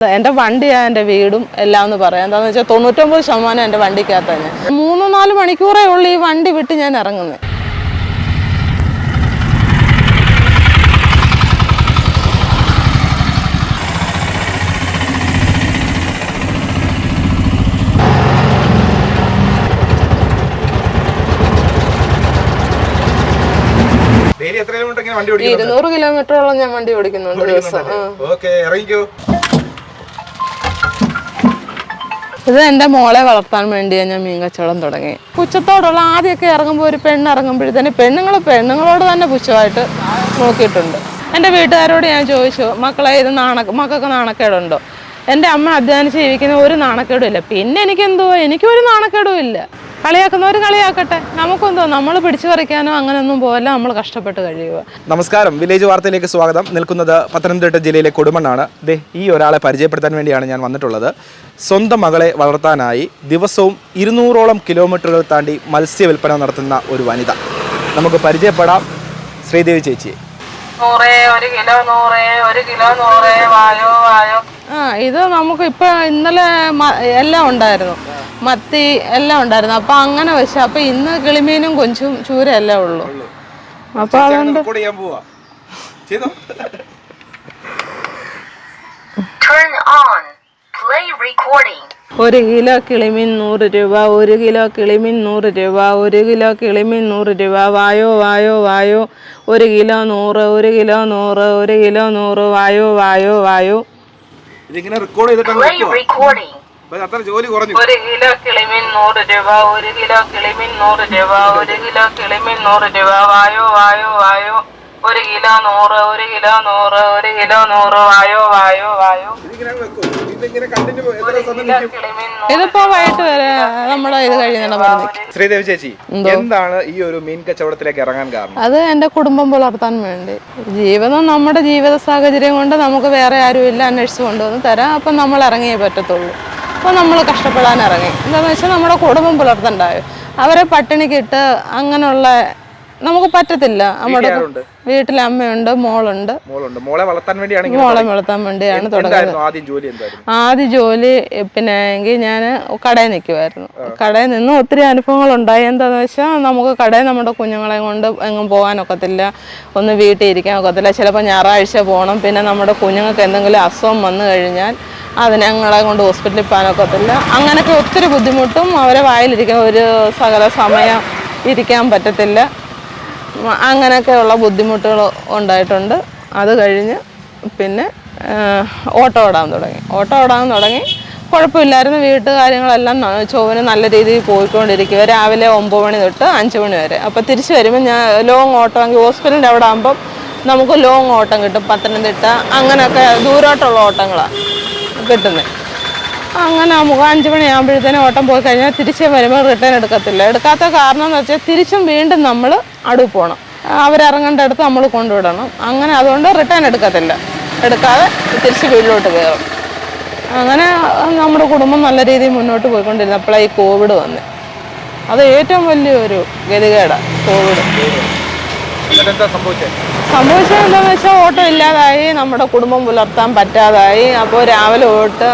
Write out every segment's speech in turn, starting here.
എന്റെ വണ്ടിയാണ് എന്റെ വീടും എല്ലാം എന്ന് പറയാം. എന്താണെന്ന് വെച്ചാൽ തൊണ്ണൂറ്റൊമ്പത് ശതമാനം എന്റെ വണ്ടിക്കകത്ത് തന്നെ മൂന്ന് നാല് മണിക്കൂറേ ഉള്ളൂ ഈ വണ്ടി വിട്ട് ഞാൻ ഇറങ്ങുന്നത് ഇരുന്നൂറ് കിലോമീറ്ററോളം ഞാൻ വണ്ടി ഓടിക്കുന്നുണ്ട് ദിവസം. ഓക്കെ ഇറങ്ങിക്കോ. ഇത് എന്റെ മോളെ വളർത്താൻ വേണ്ടിയാണ് ഞാൻ മീൻ കച്ചവടം തുടങ്ങി. പുച്ഛത്തോടുള്ള ആദ്യമൊക്കെ ഇറങ്ങുമ്പോൾ ഒരു പെണ്ണ് ഇറങ്ങുമ്പോഴത്തേന് പെണ്ണുങ്ങൾ പെണ്ണുങ്ങളോട് തന്നെ പുച്ഛമായിട്ട് നോക്കിയിട്ടുണ്ട്. എന്റെ വീട്ടുകാരോട് ഞാൻ ചോദിച്ചു മക്കളെ ഇത് നാണ മക്കൾക്ക് നാണക്കേടുണ്ടോ? എന്റെ അമ്മ അധ്വാനിച്ച് ജീവിക്കുന്ന ഒരു നാണക്കേടും ഇല്ല. പിന്നെ എനിക്കെന്തോ എനിക്കൊരു നാണക്കേടും ഇല്ല. കളിയാക്കുന്നവർ കളിയാക്കട്ടെ. നമുക്കെന്തോ നമ്മൾ പിടിച്ചു പറിക്കാനോ അങ്ങനെയൊന്നും പോകല്ല നമ്മൾ കഷ്ടപ്പെട്ട് കഴിയുക. നമസ്കാരം. വില്ലേജ് വാർത്തയിലേക്ക് സ്വാഗതം. നിൽക്കുന്നത് പത്തനംതിട്ട ജില്ലയിലെ കൊടുമണ്ണാണ്. ദേ ഈ ഒരാളെ പരിചയപ്പെടുത്താൻ വേണ്ടിയാണ് ഞാൻ വന്നിട്ടുള്ളത്. സ്വന്തം മകളെ വളർത്താനായി ദിവസവും ഇരുന്നൂറോളം കിലോമീറ്ററുകൾ താണ്ടി മത്സ്യവില്പന നടത്തുന്ന ഒരു വനിത. നമുക്ക് പരിചയപ്പെടാം. ശ്രീദേവി ചേച്ചി നൂറ് ഒരു കിലോ നൂറ് ഒരു കിലോ നൂറ് വായോ വായോ. ആ ഇത് നമുക്ക് ഇപ്പൊ ഇന്നലെ എല്ലാം ഉണ്ടായിരുന്നു. മത്തി എല്ലാം ഉണ്ടായിരുന്നു. അപ്പൊ അങ്ങനെ വെച്ച അപ്പൊ ഇന്ന് കിളിമീനും കൊഞ്ചും ചൂര എല്ലാം ഉള്ളൂ. അപ്പൊ അതുകൊണ്ട് റെക്കോർഡ് പോവാ. ചെയ്തോ? Turn on. Play recording. ഒരു കിലോ കിളിമീൻ നൂറ് രൂപ ഒരു കിലോ കിളിമീൻ നൂറ് രൂപ ഒരു കിലോ കിളിമീൻ നൂറ് രൂപ വായോ വായോ വായോ ഒരു കിലോ നൂറ് ഒരു കിലോ നൂറ് ഒരു കിലോ നൂറ് വായോ വായോ വായോ. ഇതിങ്ങനെ റെക്കോർഡ് ചെയ്തിട്ട് അത്ര ജോലി കുറഞ്ഞു. ഒരു കിലോ കിളിമീൻ നൂറ് രൂപ ഒരു കിലോ കിളിമീൻ നൂറ് രൂപ ഒരു കിലോ കിളിമീൻ നൂറ് രൂപ വായോ വായോ വായോ ഒരു കിലോ നൂറ് ഒരു കിലോ നൂറ് ഒരു കിലോ നൂറ് വായോ വായോ വായോ. ഇതിപ്പോ വൈകിട്ട് വരെ ഇത് കഴിയുന്ന പറഞ്ഞു ശ്രീദേവി ചേച്ചി എന്താണ് ഈ ഒരു മീൻ കച്ചവടത്തിലേക്ക് ഇറങ്ങാൻ കാരണം? അത് എന്റെ കുടുംബം പുലർത്താൻ വേണ്ടി. ജീവിതം നമ്മുടെ ജീവിത സാഹചര്യം കൊണ്ട് നമുക്ക് വേറെ ആരും ഇല്ല അന്വേഷിച്ച് കൊണ്ടുവന്ന് തരാം. അപ്പം നമ്മൾ ഇറങ്ങിയേ പറ്റത്തുള്ളൂ. അപ്പോൾ നമ്മൾ കഷ്ടപ്പെടാൻ ഇറങ്ങി. എന്താണെന്ന് വെച്ചാൽ നമ്മുടെ കുടുംബം പുലർത്തണ്ടായോ? അവരെ പട്ടിണിക്കിട്ട് അങ്ങനെയുള്ള നമുക്ക് പറ്റത്തില്ല. നമ്മുടെ വീട്ടിൽ അമ്മയുണ്ട് മോളുണ്ട്. മോളെ വളർത്താൻ വേണ്ടിയാണ് മോളെ വളർത്താൻ വേണ്ടിയാണ് തുടങ്ങുന്നത്. ആദ്യം ജോലി പിന്നെ എങ്കിൽ ഞാൻ കടയിൽ നിൽക്കുമായിരുന്നു കടയിൽ നിന്ന് ഒത്തിരി അനുഭവങ്ങൾ ഉണ്ടായി. എന്താന്ന് വെച്ചാൽ നമുക്ക് കടയിൽ നമ്മുടെ കുഞ്ഞുങ്ങളെ കൊണ്ട് എങ്ങും പോകാനൊക്കത്തില്ല ഒന്ന് വീട്ടിൽ ഇരിക്കാൻ ഒക്കത്തില്ല. ചിലപ്പോൾ ഞായറാഴ്ച പോകണം പിന്നെ നമ്മുടെ കുഞ്ഞുങ്ങൾക്ക് എന്തെങ്കിലും അസുഖം വന്നു കഴിഞ്ഞാൽ അതിനെ ഞങ്ങളെ കൊണ്ട് ഹോസ്പിറ്റലിൽ പോകാനൊക്കത്തില്ല അങ്ങനെയൊക്കെ ഒത്തിരി ബുദ്ധിമുട്ടും അവരെ വായിലിരിക്കാൻ ഒരു സകല സമയം ഇരിക്കാൻ പറ്റത്തില്ല. അങ്ങനെയൊക്കെയുള്ള ബുദ്ധിമുട്ടുകൾ ഉണ്ടായിട്ടുണ്ട്. അത് കഴിഞ്ഞ് പിന്നെ ഓട്ടോ ഓടാൻ തുടങ്ങി. ഓട്ടോ ഓടാൻ തുടങ്ങി. കുഴപ്പമില്ലായിരുന്നു. വീട്ടു കാര്യങ്ങളെല്ലാം ന- ചൊവ്വന് നല്ല രീതിയിൽ പോയിക്കൊണ്ടിരിക്കുക രാവിലെ ഒമ്പത് മണി തൊട്ട് അഞ്ച് മണി വരെ. അപ്പോൾ തിരിച്ചു വരുമ്പോൾ ഞാൻ ലോങ് ഓട്ടോ എങ്കിൽ ഹോസ്പിറ്റലിന്റെ അവിടെ ആകുമ്പം നമുക്ക് ലോങ് ഓട്ടം കിട്ടും. പത്തനംതിട്ട അങ്ങനെയൊക്കെ ദൂരോട്ടുള്ള ഓട്ടങ്ങളാണ് കിട്ടുന്നത് അങ്ങനെ ആ നമുക്ക് അഞ്ച് മണിയാകുമ്പോഴത്തേനും ഓട്ടം പോയി കഴിഞ്ഞാൽ തിരിച്ച് വരുമ്പോൾ റിട്ടേൺ എടുക്കത്തില്ല. എടുക്കാത്ത കാരണം എന്ന് വെച്ചാൽ തിരിച്ചും വീണ്ടും നമ്മൾ അടുപ്പ് പോകണം അവരിറങ്ങേണ്ട അടുത്ത് നമ്മൾ കൊണ്ടുവിടണം. അങ്ങനെ അതുകൊണ്ട് റിട്ടേൺ എടുക്കത്തില്ല. എടുക്കാതെ തിരിച്ച് വീട്ടിലോട്ട് കയറും. അങ്ങനെ നമ്മുടെ കുടുംബം നല്ല രീതിയിൽ മുന്നോട്ട് പോയിക്കൊണ്ടിരുന്നു പോയിക്കൊണ്ടിരുന്നപ്പോഴാണ് ഈ കോവിഡ് വന്നത് അത് ഏറ്റവും വലിയൊരു ഗതികേടാണ് കോവിഡ് സംഭവിച്ചത് സംഭവിച്ചത് എന്താണെന്ന് വെച്ചാൽ ഓട്ടം ഇല്ലാതായി നമ്മുടെ കുടുംബം പുലർത്താൻ പറ്റാതായി. അപ്പോൾ രാവിലെ തൊട്ട്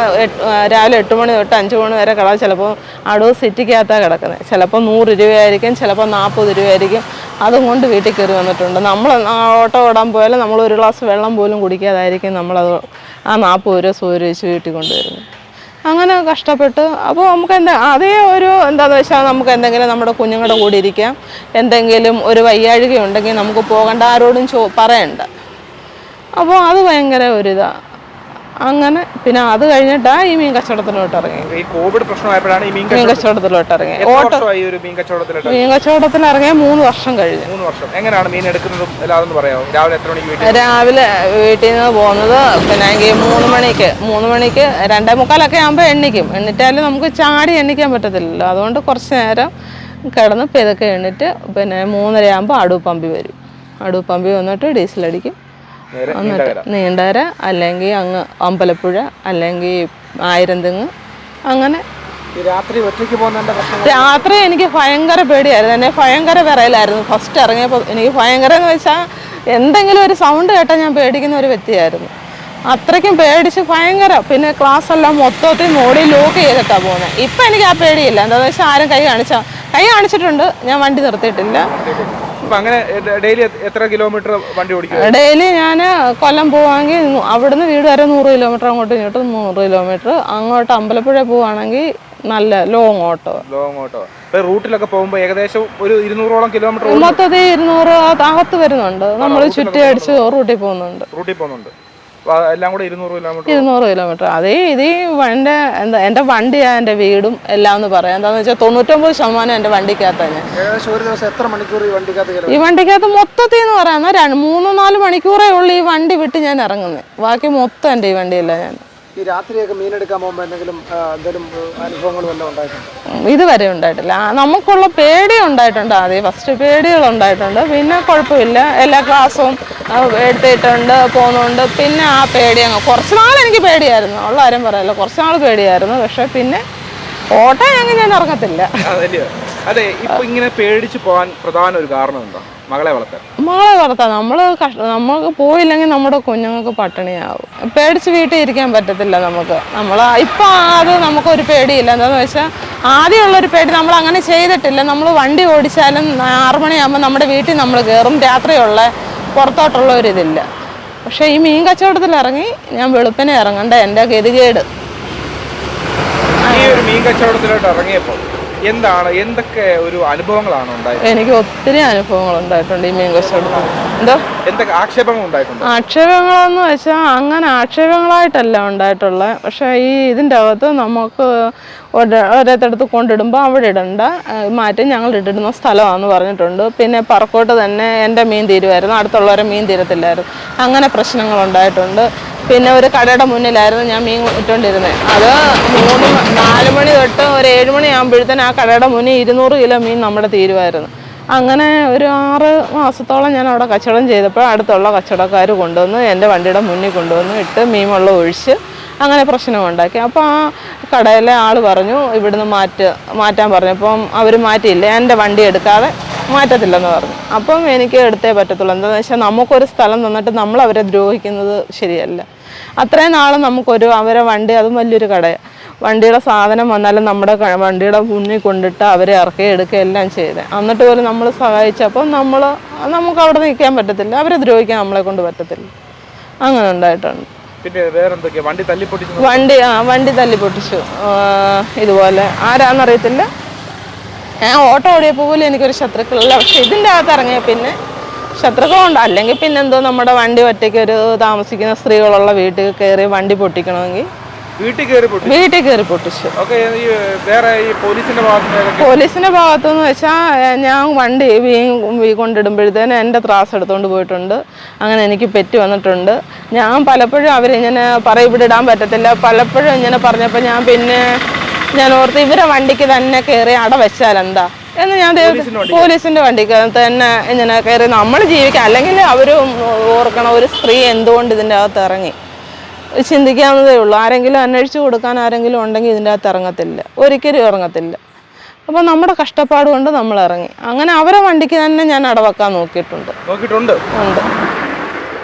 രാവിലെ എട്ട് മണി തൊട്ട് അഞ്ച് മണി വരെ കട ചിലപ്പോൾ അടവ് സിറ്റിക്കകത്താണ് കിടക്കുന്നത്. ചിലപ്പോൾ നൂറ് രൂപയായിരിക്കും ചിലപ്പോൾ നാൽപ്പത് രൂപയായിരിക്കും. അതും കൊണ്ട് വീട്ടിൽ കയറി വന്നിട്ടുണ്ട്. നമ്മൾ ഓട്ടോ ഓടാൻ പോയാലും നമ്മൾ ഒരു ഗ്ലാസ് വെള്ളം പോലും കുടിക്കാതായിരിക്കും നമ്മളത് ആ നാൽപ്പത് രൂപ സൂര്യച്ച് വീട്ടിൽ കൊണ്ടുവരുന്നത്. അങ്ങനെ കഷ്ടപ്പെട്ട് അപ്പോൾ നമുക്ക് എന്താ അതേ ഒരു എന്താണെന്ന് വെച്ചാൽ നമുക്ക് എന്തെങ്കിലും നമ്മുടെ കുഞ്ഞുങ്ങളുടെ കൂടെ ഇരിക്കാം. എന്തെങ്കിലും ഒരു വയ്യാഴിക ഉണ്ടെങ്കിൽ നമുക്ക് പോകണ്ട ആരോടും ചോ പറയണ്ട. അപ്പോൾ അത് ഭയങ്കര ഒരിതാണ് അങ്ങനെ പിന്നെ അത് കഴിഞ്ഞിട്ടാ ഈ മീൻ കച്ചവടത്തിലോട്ട് ഇറങ്ങി. ഈ കോവിഡ് പ്രശ്നമായപ്പോഴാണ് ഈ മീൻ കച്ചവടത്തിലോട്ട് ഇറങ്ങി. ഓട്ടോ മീൻ കച്ചവടത്തിലോട്ട്? മീൻ കച്ചവടത്തിൽ ഇറങ്ങിയ മൂന്ന് വർഷം കഴിഞ്ഞു. മൂന്ന് വർഷം. എങ്ങനെയാണ് മീൻ എടുക്കുന്നതും പറയാമോ? രാവിലെ എത്ര മണിക്ക് വീട്ടിൽ രാവിലെ വീട്ടിൽ നിന്ന് പോകുന്നത് പിന്നെ മൂന്ന് മണിക്ക്. മൂന്ന് മണിക്ക് രണ്ടേ മുക്കാലൊക്കെ ആകുമ്പോൾ എണ്ണിക്കും. എണ്ണിട്ടാലും നമുക്ക് ചാടി എണ്ണിക്കാൻ പറ്റത്തില്ലല്ലോ. അതുകൊണ്ട് കുറച്ച് നേരം കിടന്ന് പെതൊക്കെ എണ്ണിട്ട് പിന്നെ മൂന്നര ആകുമ്പോൾ അടുപ്പമ്പി വരും. അടുപ്പമ്പി വന്നിട്ട് ഡീസലടിക്കും എന്നിട്ട് നീണ്ടകര. നീണ്ടര അല്ലെങ്കിൽ അങ്ങ് അമ്പലപ്പുഴ അല്ലെങ്കിൽ ആയിരം തെങ്ങ് അങ്ങനെ രാത്രി ഒറ്റയ്ക്ക് പോകുന്നതിന്റെ രാത്രി എനിക്ക് ഭയങ്കര പേടിയായിരുന്നു. എന്നെ ഭയങ്കര വിറയിലായിരുന്നു. ഫസ്റ്റ് ഇറങ്ങിയപ്പോൾ എനിക്ക് ഭയങ്കര എന്ന് വെച്ചാൽ എന്തെങ്കിലും ഒരു സൗണ്ട് കേട്ടാൽ ഞാൻ പേടിക്കുന്ന ഒരു വ്യക്തിയായിരുന്നു. അത്രയ്ക്കും പേടിച്ച് ഭയങ്കര. പിന്നെ ക്ലാസ് എല്ലാം മൊത്തത്തിൽ മോടി ലോക്ക് ചെയ്തിട്ടാണ് പോകുന്നത് ഇപ്പം എനിക്ക് ആ പേടിയില്ല. എന്താണെന്ന് വെച്ചാൽ ആരും കൈ കാണിച്ചാൽ കൈ കാണിച്ചിട്ടുണ്ട്. ഞാൻ വണ്ടി നിർത്തിയിട്ടില്ല. അങ്ങനെ ഡെയിലി എത്ര കിലോമീറ്റർ വണ്ടി ഓടിക്കും? ഡെയിലി ഞാൻ കൊല്ലം പോവാണെങ്കിൽ അവിടുന്ന് വീട് വരെ നൂറ് കിലോമീറ്റർ അങ്ങോട്ട് ഇങ്ങോട്ട് നൂറ് കിലോമീറ്റർ. അങ്ങോട്ട് അമ്പലപ്പുഴ പോവാണെങ്കിൽ നല്ല ലോങ് ഓട്ടോ ലോങ് ഓട്ടോ റൂട്ടിലൊക്കെ പോകുമ്പോൾ ഏകദേശം ഒരു ഇരുന്നൂറോളം കിലോമീറ്റർ മൊത്തത്തിൽ ഇരുന്നൂറ് അകത്ത് വരുന്നുണ്ട്. നമ്മൾ ചുറ്റി അടിച്ച് റൂട്ടിൽ പോകുന്നുണ്ട്. റൂട്ടിൽ പോകുന്നുണ്ട്. എല്ലാം കൂടെ ഇരുന്നൂറ് കിലോമീറ്റർ ഇരുന്നൂറ് കിലോമീറ്റർ. അതേ ഇത് വണ്ടി എന്റെ എന്താ എന്റെ വണ്ടിയാ എന്റെ വീടും എല്ലാം എന്ന് പറയാം. എന്താണെന്ന് വെച്ചാൽ തൊണ്ണൂറ്റൊമ്പത് ശതമാനം എന്റെ വണ്ടിക്കകത്ത് തന്നെ ഏകദേശം ഒരു ദിവസം എത്ര മണിക്കൂർ ഈ വണ്ടിക്കകത്ത് ഈ വണ്ടിക്കകത്ത് മൊത്തത്തിൽ എന്ന് പറയാം രണ്ട് മൂന്ന് നാല് മണിക്കൂറേ ഉള്ളൂ ഈ വണ്ടി വിട്ട് ഞാൻ ഇറങ്ങുന്നത് ബാക്കി മൊത്തം എന്റെ ഈ വണ്ടിയല്ല ഞാൻ. ഈ രാത്രിയൊക്കെ മീനെടുക്കാൻ പോകുമ്പോൾ എന്തെങ്കിലും എന്തെങ്കിലും അനുഭവങ്ങൾ വല്ലതും ഉണ്ടായിട്ടുണ്ട്? ഇതുവരെ ഉണ്ടായിട്ടില്ല. നമുക്കുള്ള പേടി ഉണ്ടായിട്ടുണ്ട് ആദ്യം. ഫസ്റ്റ് പേടികൾ ഉണ്ടായിട്ടുണ്ട്. പിന്നെ കുഴപ്പമില്ല. എല്ലാ ക്ലാസ്സും എടുത്തിട്ടുണ്ട് പോകുന്നുണ്ട്. പിന്നെ ആ പേടി അങ്ങ് കുറച്ച് നാൾ എനിക്ക് പേടിയായിരുന്നു. ഉള്ള ആരും പറയല്ലോ. കുറച്ച് നാൾ പേടിയായിരുന്നു. പക്ഷെ പിന്നെ ഓട്ടം ഞങ്ങൾ ഞാൻ ഇറങ്ങത്തില്ല അതെ ഇപ്പൊ ഇങ്ങനെ പേടിച്ചു പോകാൻ പ്രധാന ഒരു കാരണം എന്താ? മകളെ വളർത്താൻ. മകളെ വളർത്താൻ. നമ്മൾ നമ്മൾക്ക് പോയില്ലെങ്കിൽ നമ്മുടെ കുഞ്ഞുങ്ങൾക്ക് പട്ടിണിയാവും. പേടിച്ച് വീട്ടിൽ ഇരിക്കാൻ പറ്റത്തില്ല നമുക്ക്. നമ്മൾ ഇപ്പം അത് നമുക്കൊരു പേടിയില്ല. എന്താണെന്ന് വെച്ചാൽ ആദ്യമുള്ളൊരു പേടി നമ്മൾ അങ്ങനെ ചെയ്തിട്ടില്ല. നമ്മൾ വണ്ടി ഓടിച്ചാലും ആറുമണിയാകുമ്പോൾ നമ്മുടെ വീട്ടിൽ നമ്മൾ കയറും രാത്രിയുള്ള പുറത്തോട്ടുള്ള ഒരിതില്ല ഇതില്ല. പക്ഷേ ഈ മീൻ കച്ചവടത്തിൽ ഇറങ്ങി ഞാൻ വെളുപ്പിനെ ഇറങ്ങണ്ട? എന്റെ ഗതികേട്. ഈ ഒരു മീൻ കച്ചവടത്തിലോട്ട് ഇറങ്ങിയപ്പോൾ എന്താണ് എന്തൊക്കെ ഒരു അനുഭവങ്ങളാണ് ഉണ്ടായത് എനിക്ക് ഒത്തിരി അനുഭവങ്ങൾ ഉണ്ടായിട്ടുണ്ട് ഈ മീൻ കച്ചവടത്തിൽ എന്തോ? ആക്ഷേപങ്ങളെന്ന് വെച്ചാൽ അങ്ങനെ ആക്ഷേപങ്ങളായിട്ടല്ല ഉണ്ടായിട്ടുള്ളത് പക്ഷേ ഈ ഇതിന്റെ അകത്ത് നമുക്ക് ഒരേത്തടത്ത് കൊണ്ടിടുമ്പോൾ അവിടെ ഇടണ്ട. മാറ്റി ഞങ്ങൾ ഇട്ടിടുന്ന സ്ഥലമാണെന്ന് പറഞ്ഞിട്ടുണ്ട്. പിന്നെ പറക്കോട്ട് തന്നെ എന്റെ മീൻ തീരുമായിരുന്നു അടുത്തുള്ളവരെ മീൻ തീരത്തില്ലായിരുന്നു. അങ്ങനെ പ്രശ്നങ്ങൾ ഉണ്ടായിട്ടുണ്ട്. പിന്നെ ഒരു കടയുടെ മുന്നിലായിരുന്നു ഞാൻ മീൻ ഇട്ടുകൊണ്ടിരുന്നത് അത് മൂന്ന് നാല് മണി തൊട്ട് ഒരു ഏഴ് മണി ആ കടയുടെ മുന്നിൽ ഇരുന്നൂറ് കിലോ മീൻ നമ്മുടെ തീരുമായിരുന്നു അങ്ങനെ ഒരു ആറ് മാസത്തോളം ഞാൻ അവിടെ കച്ചവടം ചെയ്തപ്പോൾ അടുത്തുള്ള കച്ചവടക്കാർ കൊണ്ടുവന്ന് എന്റെ വണ്ടിയുടെ മുന്നിൽ കൊണ്ടുവന്ന് ഇട്ട് മീൻ വെള്ളം ഒഴിച്ച് അങ്ങനെ പ്രശ്നമുണ്ടാക്കി. അപ്പോൾ ആ കടയിലെ ആൾ പറഞ്ഞു ഇവിടുന്ന് മാറ്റ് മാറ്റാൻ പറഞ്ഞപ്പം അവർ മാറ്റിയില്ല? എന്റെ വണ്ടി എടുക്കാതെ മാറ്റത്തില്ലെന്ന് പറഞ്ഞു. അപ്പം എനിക്ക് എടുത്തേ പറ്റത്തുള്ളൂ. എന്താണെന്ന് വെച്ചാൽ നമുക്കൊരു സ്ഥലം തന്നിട്ട് നമ്മൾ അവരെ ദ്രോഹിക്കുന്നത് ശരിയല്ല. അത്രയും നാൾ നമുക്കൊരു അവരെ വണ്ടി അതും വലിയൊരു കടയാണ് വണ്ടിയുടെ സാധനം വന്നാലും നമ്മുടെ വണ്ടിയുടെ മുന്നിൽ കൊണ്ടിട്ട് അവരെ ഇറക്കി എടുക്കുക എല്ലാം ചെയ്തത് എന്നിട്ട് പോലും നമ്മൾ സഹായിച്ചപ്പോൾ നമ്മൾ നമുക്ക് അവിടെ നിൽക്കാൻ പറ്റത്തില്ല. അവരെ ദ്രോഹിക്കാൻ നമ്മളെ കൊണ്ട് പറ്റത്തില്ല. അങ്ങനെ ഉണ്ടായിട്ടുണ്ട്. പിന്നെ വേറെന്തൊക്കെയാ? വണ്ടി തല്ലിപ്പൊട്ടിച്ച്. വണ്ടി ആ വണ്ടി തല്ലിപ്പൊട്ടിച്ചു. ഇതുപോലെ. ആരാന്നറിയത്തില്ല. ഞാൻ ഓട്ടോ ഓടിയപ്പോൾ പോലും എനിക്കൊരു ശത്രുക്കളില്ല പക്ഷെ ഇതിന്റെ അകത്ത് ഇറങ്ങിയ പിന്നെ ശത്രുക്കളുണ്ട് അല്ലെങ്കിൽ പിന്നെന്തോ നമ്മുടെ വണ്ടി ഒറ്റയ്ക്ക് ഒരു താമസിക്കുന്ന സ്ത്രീകളുള്ള വീട്ടിൽ കയറി വണ്ടി പൊട്ടിക്കണമെങ്കിൽ വീട്ടിൽ കയറി പൊട്ടിച്ചു? പോലീസിന്റെ ഭാഗത്ത് പോലീസിന്റെ ഭാഗത്തുനിന്ന് വെച്ചാൽ ഞാൻ വണ്ടി വീ- വീ കൊണ്ടിടുമ്പോഴത്തേന് എന്റെ ത്രാസ് എടുത്തുകൊണ്ട് പോയിട്ടുണ്ട്. അങ്ങനെ എനിക്ക് പെറ്റി വന്നിട്ടുണ്ട്. ഞാൻ പലപ്പോഴും അവരിങ്ങനെ പറയും ഇവിടെ ഇടാൻ പറ്റത്തില്ല. പലപ്പോഴും ഇങ്ങനെ പറഞ്ഞപ്പോൾ ഞാൻ പിന്നെ ഞാൻ ഓർത്ത് ഇവരെ വണ്ടിക്ക് തന്നെ കയറി അട വെച്ചാൽ എന്താ? എന്ന് ഞാൻ പോലീസിന്റെ വണ്ടിക്ക് തന്നെ ഇങ്ങനെ കയറി. നമ്മൾ ജീവിക്കാം അല്ലെങ്കിൽ അവരും ഓർക്കണം ഒരു സ്ത്രീ എന്തുകൊണ്ട് ഇതിന്റെ അകത്ത് ഇറങ്ങി? ചിന്തിക്കാവുന്നതേ ഉള്ളൂ. ആരെങ്കിലും അന്വേഷിച്ച് കൊടുക്കാൻ ആരെങ്കിലും ഉണ്ടെങ്കിൽ ഇതിന്റെ അകത്ത് ഇറങ്ങത്തില്ല. ഒരിക്കലും ഇറങ്ങത്തില്ല. അപ്പോൾ നമ്മുടെ കഷ്ടപ്പാട് കൊണ്ട് നമ്മൾ ഇറങ്ങി. അങ്ങനെ അവരെ വണ്ടിക്ക് തന്നെ ഞാൻ അടവെക്കാൻ നോക്കിയിട്ടുണ്ട്. നോക്കിയിട്ടുണ്ട്. ഉണ്ട്.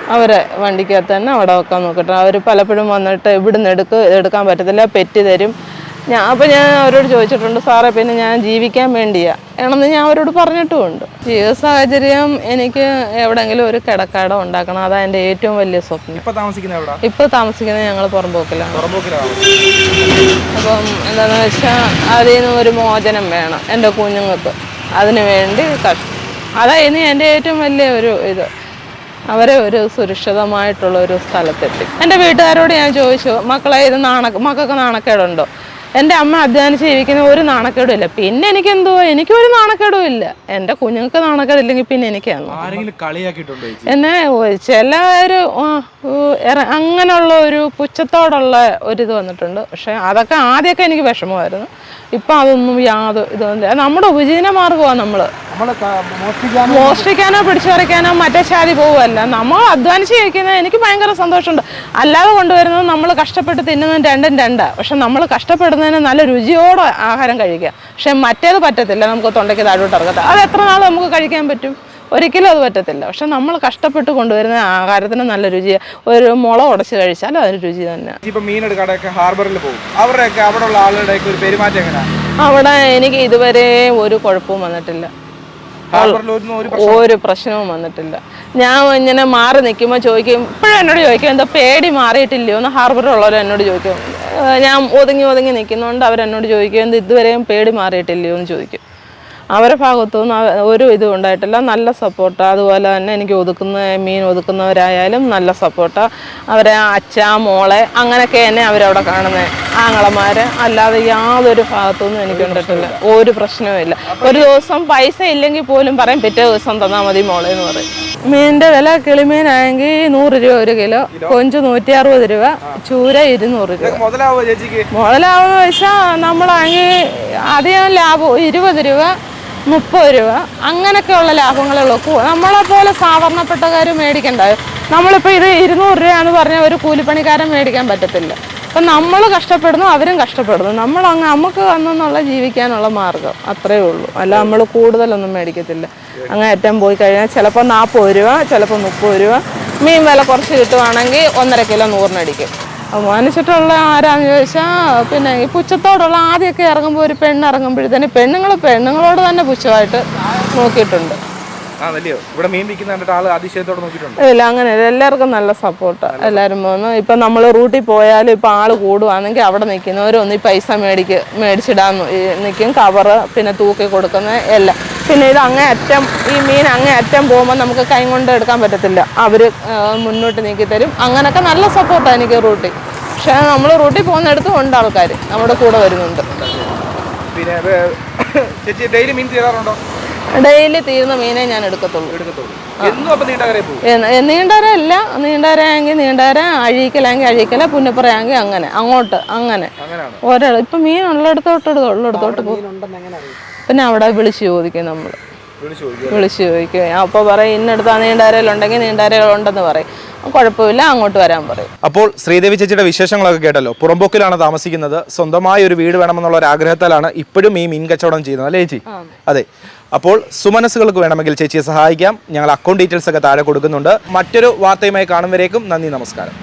അവരെ വണ്ടിക്കകത്ത് തന്നെ അവിടെ വെക്കാൻ നോക്കിയിട്ടുണ്ട്. അവർ പലപ്പോഴും വന്നിട്ട് ഇവിടുന്ന് എടുക്കുക എടുക്കാൻ പറ്റത്തില്ല പെറ്റി തരും. ഞാൻ അപ്പോൾ ഞാൻ അവരോട് ചോദിച്ചിട്ടുണ്ട് സാറേ പിന്നെ ഞാൻ ജീവിക്കാൻ വേണ്ടിയാ. ആണെന്ന് ഞാൻ അവരോട് പറഞ്ഞിട്ടുമുണ്ട്. ജീവിത സാഹചര്യം എനിക്ക് എവിടെങ്കിലും ഒരു കിടക്കാടം ഉണ്ടാക്കണം. അതാ എന്റെ ഏറ്റവും വലിയ സ്വപ്നം. ഇപ്പൊ താമസിക്കുന്ന എവിടെ? ഇപ്പോൾ താമസിക്കുന്നത് ഞങ്ങൾ പുറമ്പോക്കിലാണ്. പുറമ്പോക്കിലാണ് അപ്പം എന്താണെന്ന് വെച്ചാൽ അതിൽ നിന്ന് ഒരു മോചനം വേണം എന്റെ കുഞ്ഞുങ്ങൾക്ക്. അതിനു വേണ്ടി കഷ്ട. അതായിരുന്നു എന്റെ ഏറ്റവും വലിയ ഒരു ഇത്. അവരെ ഒരു സുരക്ഷിതമായിട്ടുള്ള ഒരു സ്ഥലത്തെത്തി. എന്റെ വീട്ടുകാരോട് ഞാൻ ചോദിച്ചു മക്കളെ ഇത് നാണ മക്കൾക്ക് നാണക്കേടുണ്ടോ? എന്റെ അമ്മ അധ്വാനിച്ച് ജീവിക്കുന്ന ഒരു നാണക്കേടും ഇല്ല പിന്നെ എനിക്ക് എന്തോ എനിക്ക് ഒരു നാണക്കേടും ഇല്ല എന്റെ കുഞ്ഞുങ്ങൾക്ക് നാണക്കേടില്ലെങ്കിൽ പിന്നെ എനിക്കാണ് എന്നെ ഒ- ചില ഒരു ആ, അങ്ങനെയുള്ള ഒരു പുച്ഛത്തോടുള്ള ഒരിത് വന്നിട്ടുണ്ട്. പക്ഷെ അതൊക്കെ ആദ്യമൊക്കെ എനിക്ക് വിഷമമായിരുന്നു. ഇപ്പം അതൊന്നും യാതൊരു ഇതൊന്നും നമ്മുടെ ഉപജീവന മാർഗമാണ് നമ്മൾ മോഷ്ടിക്കാനും പിടിച്ചുപറിക്കാനോ മറ്റേ ശാതി പോവുമല്ല നമ്മൾ അധ്വാനിച്ച് കഴിക്കുന്നത് എനിക്ക് ഭയങ്കര സന്തോഷമുണ്ട്. അല്ലാതെ കൊണ്ടുവരുന്നത് നമ്മൾ കഷ്ടപ്പെട്ട് തിന്നുന്നത് രണ്ടും രണ്ടാണ് പക്ഷെ നമ്മൾ കഷ്ടപ്പെടുന്നതിന് നല്ല രുചിയോടെ ആഹാരം കഴിക്കുക. പക്ഷെ മറ്റേത് പറ്റത്തില്ല. നമുക്ക് തൊണ്ടയ്ക്ക് താഴോട്ട് ഇറക്കത്തില്ല അത് എത്ര നാൾ നമുക്ക് കഴിക്കാൻ പറ്റും? ഒരിക്കലും അത് പറ്റത്തില്ല. പക്ഷെ നമ്മൾ കഷ്ടപ്പെട്ട് കൊണ്ടുവരുന്ന ആഹാരത്തിന് നല്ല രുചി ഒരു മുള ഉടച്ച് കഴിച്ചാൽ അതിന് രുചി തന്നെ. ഇപ്പൊ ഹാർബറിൽ പോകും. അവരുടെയൊക്കെ ആളുകളുടെയൊക്കെ ഒരു പെരുമാറ്റം എങ്ങനെയാണ് അവിടെ എനിക്ക് ഇതുവരെ ഒരു കുഴപ്പവും വന്നിട്ടില്ല. ഒരു പ്രശ്നവും വന്നിട്ടില്ല. ഞാൻ ഇങ്ങനെ മാറി നിൽക്കുമ്പോൾ ചോദിക്കും ഇപ്പോഴും എന്നോട് ചോദിക്കും എന്താ പേടി മാറിയിട്ടില്ലയോ എന്ന് ഹാർബറിലുള്ളവർ എന്നോട് ചോദിക്കും. ഞാൻ ഒതുങ്ങി ഒതുങ്ങി നിൽക്കുന്നതുകൊണ്ട് അവരെന്നോട് ചോദിക്കും എന്ത് ഇതുവരെയും പേടി മാറിയിട്ടില്ലയോ? എന്ന് ചോദിക്കും. അവരുടെ ഭാഗത്തുനിന്ന് ഒരു ഇതും ഉണ്ടായിട്ടില്ല. നല്ല സപ്പോർട്ട് അതുപോലെ തന്നെ എനിക്ക് ഒതുക്കുന്ന മീൻ ഒതുക്കുന്നവരായാലും നല്ല സപ്പോർട്ട് അവരെ അച്ഛ മോളെ അങ്ങനെയൊക്കെ തന്നെ അവരവിടെ കാണുന്നത് ആങ്ങളമാര് അല്ലാതെ യാതൊരു ഭാഗത്തുനിന്നും എനിക്ക് കണ്ടിട്ടില്ല. ഒരു പ്രശ്നവുമില്ല. ഒരു ദിവസം പൈസ ഇല്ലെങ്കിൽ പോലും പറയും പിറ്റേ ദിവസം തന്നാൽ മതി മോളെ എന്ന് പറയും. മീനിന്റെ വില കിളിമീനാണെങ്കിൽ നൂറ് രൂപ ഒരു കിലോ. കൊഞ്ച് നൂറ്റി അറുപത് രൂപ ചൂര ഇരുന്നൂറ് രൂപ. മുതലാവുന്ന വെച്ചാൽ നമ്മളാണെങ്കിൽ അധികം ലാഭം ഇരുപത് രൂപ മുപ്പത് രൂപ അങ്ങനെയൊക്കെയുള്ള ലാഭങ്ങളെ ഉള്ളൂ നമ്മളെ പോലെ സാധാരണപ്പെട്ടക്കാർ മേടിക്കണ്ട. നമ്മളിപ്പോൾ ഇത് ഇരുന്നൂറ് രൂപയാന്ന് പറഞ്ഞാൽ ഒരു കൂലിപ്പണിക്കാരൻ മേടിക്കാൻ പറ്റത്തില്ല. അപ്പം നമ്മൾ കഷ്ടപ്പെടുന്നു അവരും കഷ്ടപ്പെടുന്നു. നമ്മളങ്ങ് നമുക്ക് അന്നുള്ള ജീവിക്കാനുള്ള മാർഗം അത്രയേ ഉള്ളൂ. അല്ല നമ്മൾ കൂടുതലൊന്നും മേടിക്കത്തില്ല. അങ്ങ് അറ്റം പോയി കഴിഞ്ഞാൽ ചിലപ്പോൾ നാൽപ്പത് രൂപ ചിലപ്പോൾ മുപ്പത് രൂപ. മീൻ വില കുറച്ച് കിട്ടുവാണെങ്കിൽ ഒന്നര കിലോ നൂറിനടിക്കും. അപമാനിച്ചിട്ടുള്ള ആരാന്ന് ചോദിച്ചാൽ പിന്നെ ഈ പുച്ഛത്തോടുള്ള ആദ്യമൊക്കെ ഇറങ്ങുമ്പോൾ ഒരു പെണ്ണ് ഇറങ്ങുമ്പോഴത്തേന് പെണ്ണുങ്ങൾ പെണ്ണുങ്ങളോട് തന്നെ പുച്ഛമായിട്ട് നോക്കിയിട്ടുണ്ട്. ഇവിടെ മീൻ ഇല്ല അങ്ങനെ എല്ലാവർക്കും നല്ല സപ്പോർട്ട്. എല്ലാവരും പോകുന്നു ഇപ്പം നമ്മൾ റൂട്ടിൽ പോയാലും ഇപ്പം ആൾ കൂടുവാണെങ്കിൽ അവിടെ നിൽക്കുന്നവരൊന്ന് ഈ പൈസ മേടിക്ക് മേടിച്ചിടാൻ നിൽക്കും കവറ് പിന്നെ തൂക്കി കൊടുക്കുന്ന എല്ലാം. പിന്നെ ഇത് അങ്ങേ അറ്റം ഈ മീൻ അങ്ങേ അറ്റം പോകുമ്പോൾ നമുക്ക് കൈ കൊണ്ട് എടുക്കാൻ പറ്റത്തില്ല. അവർ മുന്നോട്ട് നീക്കി തരും. അങ്ങനെയൊക്കെ നല്ല സപ്പോർട്ടാണ് എനിക്ക് റൂട്ടിൽ പക്ഷേ നമ്മൾ റൂട്ടിൽ പോകുന്നിടത്തും ഉണ്ട് ആൾക്കാർ നമ്മുടെ കൂടെ വരുന്നുണ്ട്. പിന്നെ ഡെയിലി മീൻ തീരാറുണ്ടോ ഡെയിലി തീരുന്ന മീനേ ഞാൻ എടുക്കത്തുള്ളൂ. നീണ്ടരല്ല നീണ്ടരയെങ്കിൽ നീണ്ടര അഴീക്കലാങ്കിൽ അഴീക്കല പുന്നപ്പുറയാങ്കിൽ അങ്ങനെ അങ്ങോട്ട് അങ്ങനെ. അങ്ങനെയാണ്. ഒരാൾ ഇപ്പം മീൻ ഉള്ളിടത്തോട്ട് ഉള്ളിടത്തോട്ട് പോകും മീനുണ്ടെന്ന് എങ്ങനെ അറിയും? പിന്നെ അവിടെ വിളിച്ചു ചോദിക്കും നമ്മൾ വിളിച്ചു ചോദിക്കും വിളിച്ച് ചോദിക്കും. അപ്പോൾ പറയും ഇന്നടുത്ത് നീണ്ടരയിലുണ്ടെങ്കിൽ നീണ്ടരയിലുണ്ടെന്ന് പറയും. കുഴപ്പമില്ല അങ്ങോട്ട് വരാൻ പറയും. അപ്പോൾ ശ്രീദേവി ചേച്ചിയുടെ വിശേഷങ്ങളൊക്കെ കേട്ടല്ലോ. പുറമ്പോക്കിലാണ് താമസിക്കുന്നത്. സ്വന്തമായ ഒരു വീട് വേണമെന്നുള്ള ഒരു ആഗ്രഹത്താലാണ് ഇപ്പോഴും ഈ മീൻ കച്ചവടം ചെയ്യുന്നത് അല്ലേ ചേച്ചി? അതെ. അപ്പോൾ സുമനസ്സുകൾക്ക് വേണമെങ്കിൽ ചേച്ചിയെ സഹായിക്കാം. ഞങ്ങൾ അക്കൗണ്ട് ഡീറ്റെയിൽസ് ഒക്കെ താഴെ കൊടുക്കുന്നുണ്ട്. മറ്റൊരു വാർത്തയുമായി കാണുമ്പോഴേക്കും നന്ദി നമസ്കാരം.